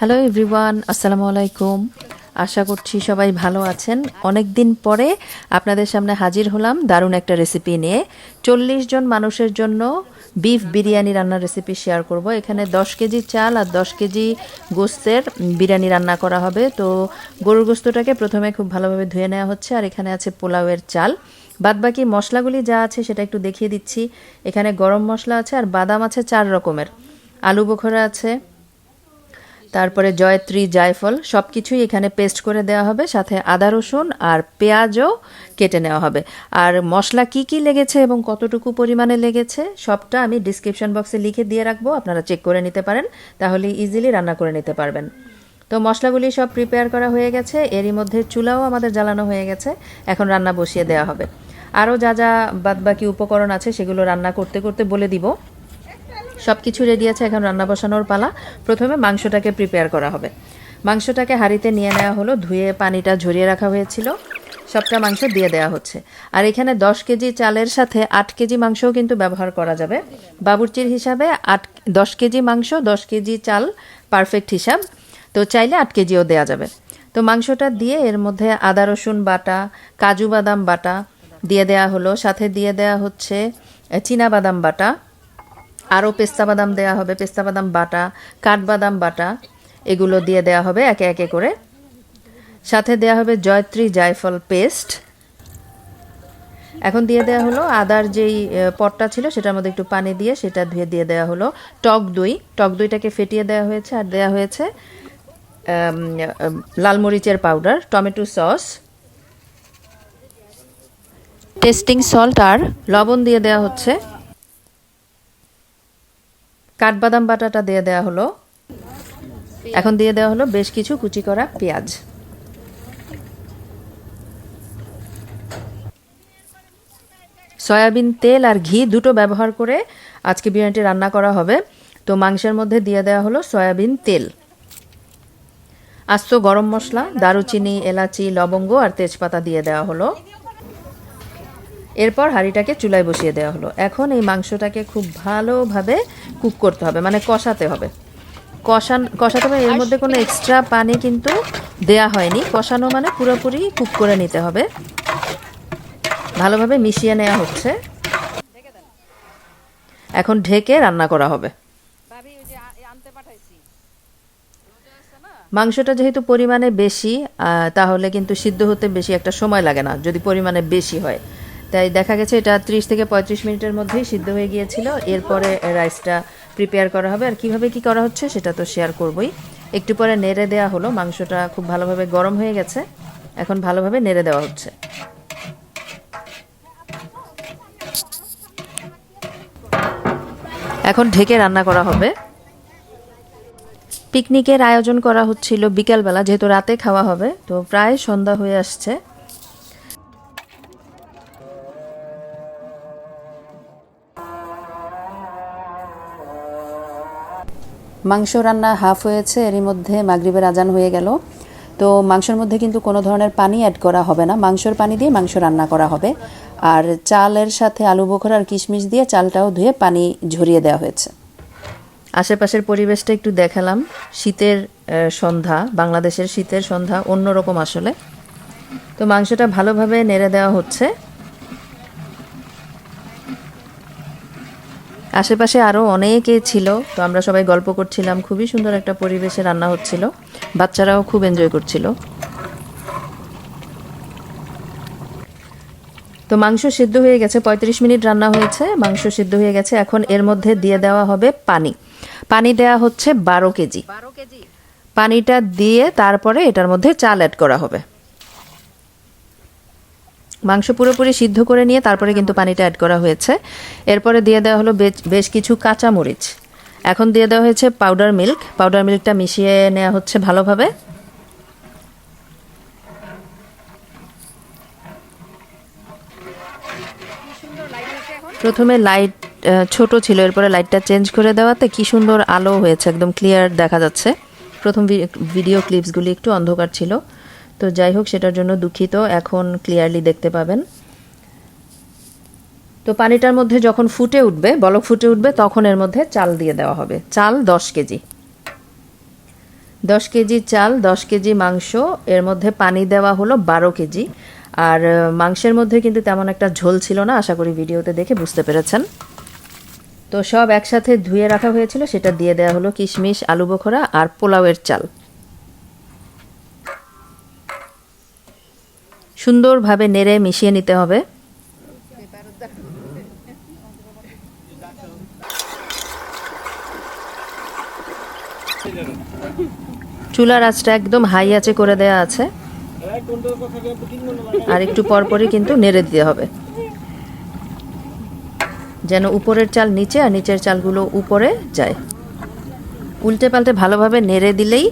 Hello everyone আসসালামু আলাইকুম আশা করছি সবাই ভালো আছেন। অনেক দিন পরে আপনাদের সামনে হাজির হলাম দারুণ একটা রেসিপি নিয়ে। চল্লিশ জন মানুষের জন্য বিফ বিরিয়ানি রান্নার রেসিপি শেয়ার করব। এখানে দশ কেজি চাল আর দশ কেজি গোস্তের বিরিয়ানি রান্না করা হবে। তো গরুর গোস্তটাকে প্রথমে খুব ভালোভাবে ধুয়ে নেওয়া হচ্ছে আর এখানে আছে পোলাওয়ের চাল। বাদবাকি মশলাগুলি যা আছে সেটা একটু দেখিয়ে দিচ্ছি। এখানে গরম মশলা আছে আর বাদাম আছে চার রকমের। আলু বোখরা আছে তারপরে জয়ত্রী, জায়ফল সব কিছুই এখানে পেস্ট করে দেওয়া হবে, সাথে আদা, রসুন আর পেঁয়াজও কেটে নেওয়া হবে। আর মশলা কি কি লেগেছে এবং কতটুকু পরিমাণে লেগেছে সবটা আমি ডিসক্রিপশন বক্সে লিখে দিয়ে রাখব, আপনারা চেক করে নিতে পারেন তাহলে ইজিলি রান্না করে নিতে পারবেন। তো মশলাগুলি সব প্রিপেয়ার করা হয়ে গেছে, এরই মধ্যে চুলাও আমাদের জ্বালানো হয়ে গেছে, এখন রান্না বসিয়ে দেওয়া হবে। আরও যা যা বাদবাকি উপকরণ আছে সেগুলো রান্না করতে করতে বলে দিব। সব কিছু রেডি আছে এখন রান্না বসানোর পালা। প্রথমে মাংসটাকে প্রিপেয়ার করা হবে। মাংসটাকে হাঁড়িতে নিয়ে নেওয়া হলো, ধুয়ে পানিটা ঝরিয়ে রাখা হয়েছিল। সবটা মাংস দিয়ে দেওয়া হচ্ছে। আর এখানে দশ কেজি চালের সাথে আট কেজি মাংসও কিন্তু ব্যবহার করা যাবে। বাবুর্চির হিসাবে আট, দশ কেজি মাংস, দশ কেজি চাল পারফেক্ট হিসাব। তো চাইলে আট কেজিও দেওয়া যাবে। তো মাংসটা দিয়ে এর মধ্যে আদা, রসুন বাটা, কাজু বাদাম বাটা দিয়ে দেওয়া হলো। সাথে দিয়ে দেওয়া হচ্ছে চীনা বাদাম বাটা। আরও পেস্তা বাদাম দেওয়া হবে, পেস্তা বাদাম বাটা কাঠবাদাম বাটা, এগুলো দিয়ে দেওয়া হবে একে একে করে। সাথে দেওয়া হবে জয়ত্রী জায়ফল পেস্ট। এখন দিয়ে দেওয়া হলো আদার যেই পটটা ছিল সেটার মধ্যে একটু পানি দিয়ে সেটা ধুয়ে দিয়ে দেওয়া হলো টক দই। টক দইটাকে ফেটিয়ে দেওয়া হয়েছে আর দেওয়া হয়েছে লাল মরিচের powder, tomato sauce. Testing salt আর লবণ দিয়ে দেওয়া হচ্ছে। কাঠবাদাম বাটাটা দিয়ে দেওয়া হলো। এখন দিয়ে দেওয়া হলো বেশ কিছু কুচি করা পেঁয়াজ। সয়াবিন, তেল আর ঘি দুটো ব্যবহার করে আজকে বিরিয়ানিটি রান্না করা হবে। তো মাংসের মধ্যে দিয়ে দেওয়া হলো সয়াবিন, তেল। আস্ত গরম মশলা, দারুচিনি, এলাচি, লবঙ্গ আর তেজপাতা দিয়ে দেওয়া হলো। এরপর হাঁড়িটাকে চুলায় বসিয়ে দেওয়া হলো। এখন এই মাংসটাকে খুব ভালোভাবে কুক করতে হবে মানে কষাতে হবে। কষান কষাতে হবে এর মধ্যে কোনো এক্সট্রা পানি কিন্তু দেয়া হয়নি। কষানো মানে পুরোপুরি কুক করে নিতে হবে। ভালোভাবে মিশিয়ে নেওয়া হচ্ছে। এখন ঢেকে রান্না করা হবে। মাংসটা যেহেতু পরিমাণে বেশি তাহলে কিন্তু সিদ্ধ হতে বেশি একটা সময় লাগে না যদি পরিমাণে বেশি হয়। তাই দেখা গেছে এটা ত্রিশ থেকে পঁয়ত্রিশ মিনিটের মধ্যেই সিদ্ধ হয়ে গিয়েছিল। এরপরে রাইসটা প্রিপেয়ার করা হবে। আর কীভাবে কি করা হচ্ছে সেটা তো শেয়ার করবই। একটু পরে নেড়ে দেওয়া হলো। মাংসটা খুব ভালোভাবে গরম হয়ে গেছে। এখন ভালোভাবে নেড়ে দেওয়া হচ্ছে। এখন ঢেকে রান্না করা হবে। পিকনিকের আয়োজন করা হচ্ছিল বিকালবেলা, যেহেতু রাতে খাওয়া হবে, তো প্রায় সন্ধ্যা হয়ে আসছে। মাংস রান্না হাফ হয়েছে, এরই মধ্যে মাগরিবের আজান হয়ে গেল। তো মাংসের মধ্যে কিন্তু কোনো ধরনের পানি অ্যাড করা হবে না। মাংসর পানি দিয়ে মাংস রান্না করা হবে। আর চালের সাথে আলু বোখরা আর কিশমিশ দিয়ে চালটাও ধুয়ে পানি ঝরিয়ে দেওয়া হয়েছে। আশেপাশের পরিবেশটা একটু দেখালাম। শীতের সন্ধ্যা, বাংলাদেশের শীতের সন্ধ্যা অন্যরকম আসলে। তো মাংসটা ভালোভাবে নেড়ে দেওয়া হচ্ছে। আশেপাশে আরও অনেকে ছিল তো আমরা সবাই গল্প করছিলাম। খুবই সুন্দর একটা পরিবেশে রান্না হচ্ছিল। বাচ্চারাও খুব এনজয় করছিল। তো মাংস সিদ্ধ হয়ে গেছে পঁয়ত্রিশ মিনিট রান্না হয়েছে। মাংস সিদ্ধ হয়ে গেছে। এখন এর মধ্যে দিয়ে দেওয়া হবে পানি। পানি দেওয়া হচ্ছে বারো কেজি। পানিটা দিয়ে তারপরে এটার মধ্যে চাল অ্যাড করা হবে। মাংস পুরোপুরি সিদ্ধ করে নিয়ে তারপরে কিন্তু পানিটা অ্যাড করা হয়েছে। এরপরে দিয়ে দেওয়া হলো বেশ- কিছু কাঁচা মরিচ এখন দিয়ে দেওয়া হয়েছে পাউডার মিল্ক পাউডার মিল্কটা মিশিয়ে নেওয়া হচ্ছে ভালোভাবে। প্রথমে লাইট ছোট ছিল, এরপরে লাইটটা চেঞ্জ করে দেওয়াতে কি সুন্দর আলো হয়েছে, একদম ক্লিয়ার দেখা যাচ্ছে। প্রথম ভিডিও ক্লিপসগুলি একটু অন্ধকার ছিল। তো যাই হোক, সেটার জন্য দুঃখিত। এখন ক্লিয়ারলি দেখতে পাবেন। তো পানিটার মধ্যে যখন ফুটে উঠবে, বলক ফুটে উঠবে, তখন এর মধ্যে চাল দিয়ে দেওয়া হবে। চাল দশ কেজি। দশ কেজি চাল, দশ কেজি মাংস, এর মধ্যে পানি দেওয়া হলো বারো কেজি। আর মাংসের মধ্যে কিন্তু তেমন একটা ঝোল ছিল না, আশা করি ভিডিওতে দেখে বুঝতে পেরেছেন। তো সব একসাথে ধুয়ে রাখা হয়েছিল, সেটা দিয়ে দেওয়া হলো কিশমিশ, আলু বোখরা আর পোলাওয়ের চাল। সুন্দরভাবে নেড়ে মিশিয়ে নিতে হবে। চুলার আঁচটা একদম হাই আঁচে করে দেয়া আছে। আর একটু পরপরই কিন্তু নেড়ে দিতে হবে। যেন উপরের চাল নিচে আর নিচের চালগুলো উপরে যায়। উল্টে পাল্টে ভালোভাবে নেড়ে দিলেই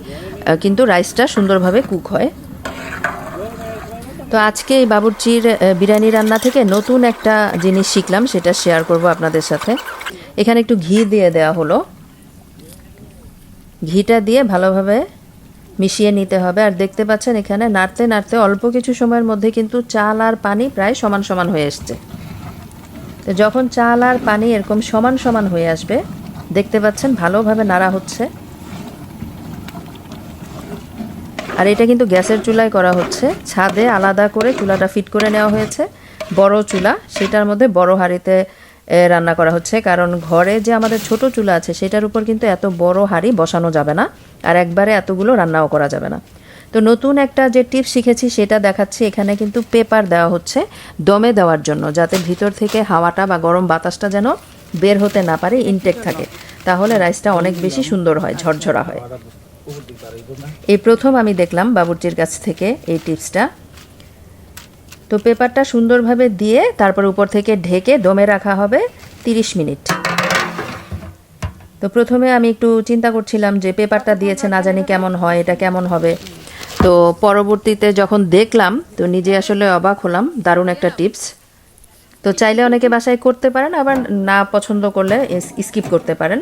কিন্তু রাইসটা সুন্দরভাবে কুক হয়। তো আজকে এই বাবুর্চির বিরিয়ানি রান্না থেকে নতুন একটা জিনিস শিখলাম, সেটা শেয়ার করব আপনাদের সাথে। এখানে একটু ঘি দিয়ে দেওয়া হলো। ঘিটা দিয়ে ভালোভাবে মিশিয়ে নিতে হবে। আর দেখতে পাচ্ছেন এখানে নাড়তে নাড়তে অল্প কিছু সময়ের মধ্যে কিন্তু চাল আর পানি প্রায় সমান সমান হয়ে এসছে। তো যখন চাল আর পানি এরকম সমান সমান হয়ে আসবে, দেখতে পাচ্ছেন ভালোভাবে নাড়া হচ্ছে। আর এটা কিন্তু গ্যাসের চুলায় করা হচ্ছে। ছাদে আলাদা করে চুলাটা ফিট করে নেওয়া হয়েছে। বড় চুলা, সেটার মধ্যে বড় হাঁড়িতে রান্না করা হচ্ছে। কারণ ঘরে যে আমাদের ছোট চুলা আছে, সেটার উপর কিন্তু এত বড় হাঁড়ি বসানো যাবে না। আর একবারে এতগুলো রান্নাও করা যাবে না। তো নতুন একটা যে টিপস শিখেছি, সেটা দেখাচ্ছি। এখানে কিন্তু পেপার দেওয়া হচ্ছে দমে দেওয়ার জন্য, যাতে ভিতর থেকে হাওয়াটা বা গরম বাতাসটা যেন বের হতে না পারে ইনটেক থাকে। তাহলে রাইসটা অনেক বেশি সুন্দর হয়, ঝরঝরা হয়। এই প্রথম আমি দেখলাম বাবুর্চির কাছ থেকে এই টিপসটা। তো পেপারটা সুন্দরভাবে দিয়ে তারপর উপর থেকে ঢেকে দমে রাখা হবে তিরিশ মিনিট। তো প্রথমে আমি একটু চিন্তা করছিলাম যে পেপারটা দিয়েছে না জানি কেমন হয়, এটা কেমন হবে। তো পরবর্তীতে যখন দেখলাম, তো নিজে আসলে অবাক হলাম, দারুণ একটা টিপস। তো চাইলে অনেকে বাসায় করতে পারেন, আবার না পছন্দ করলে স্কিপ করতে পারেন।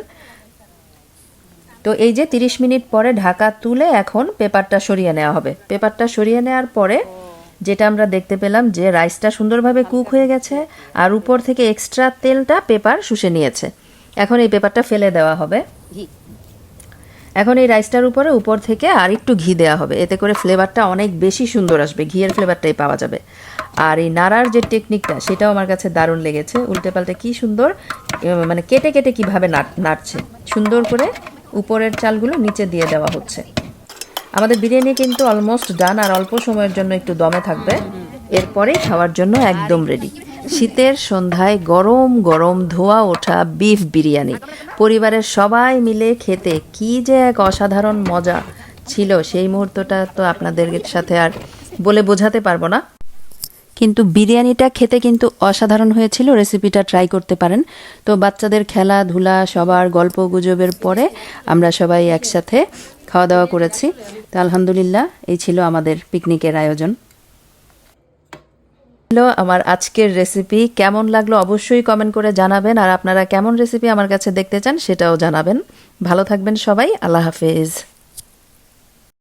তো এই যে 30 মিনিট পরে ঢাকা তুলে এখন পেপারটা সরিয়ে নেওয়া হবে। পেপারটা সরিয়ে নেওয়ার পরে যেটা আমরা দেখতে পেলাম যে রাইসটা সুন্দরভাবে কুক হয়ে গেছে আর উপর থেকে এক্সট্রা তেলটা পেপার শুষে নিয়েছে। এখন এই পেপারটা ফেলে দেওয়া হবে। এখন এই রাইসটার উপরে উপর থেকে আর একটু ঘি দেওয়া হবে। এতে করে ফ্লেভারটা অনেক বেশি সুন্দর আসবে। ঘিয়ের ফ্লেভারটাই পাওয়া যাবে। আর এই নাড়ার যে টেকনিকটা, সেটাও আমার কাছে দারুণ লেগেছে। উল্টে পাল্টে কী সুন্দর মানে কেটে কেটে কীভাবে নাড়- নাড়ছে। সুন্দর করে উপরের চালগুলো নিচে দিয়ে দেওয়া হচ্ছে। আমাদের বিরিয়ানি কিন্তু অলমোস্ট ডান আর অল্প সময়ের জন্য একটু দমে থাকবে। এরপরে খাওয়ার জন্য একদম রেডি শীতের সন্ধ্যায় গরম গরম ধোয়া ওঠা বিফ বিরিয়ানি। পরিবারের সবাই মিলে খেতে কি যে এক অসাধারণ মজা ছিল সেই মুহূর্তটা তো আপনাদের সাথে আর বলে বোঝাতে পারব না। কিন্তু বিরিয়ানিটা খেতে কিন্তু অসাধারণ হয়েছিল রেসিপিটা ট্রাই করতে পারেন। তো বাচ্চাদের খেলাধুলা সবার গল্প গুজবের পরে আমরা সবাই একসাথে খাওয়া দাওয়া করেছি। তো আলহামদুলিল্লাহ, এই ছিল আমাদের পিকনিকের আয়োজন। আমার আজকের রেসিপি কেমন লাগল অবশ্যই কমেন্ট করে জানাবেন। আর আপনারা কেমন রেসিপি আমার কাছে দেখতে চান সেটাও জানাবেন। ভালো থাকবেন সবাই, আল্লাহ হাফেজ।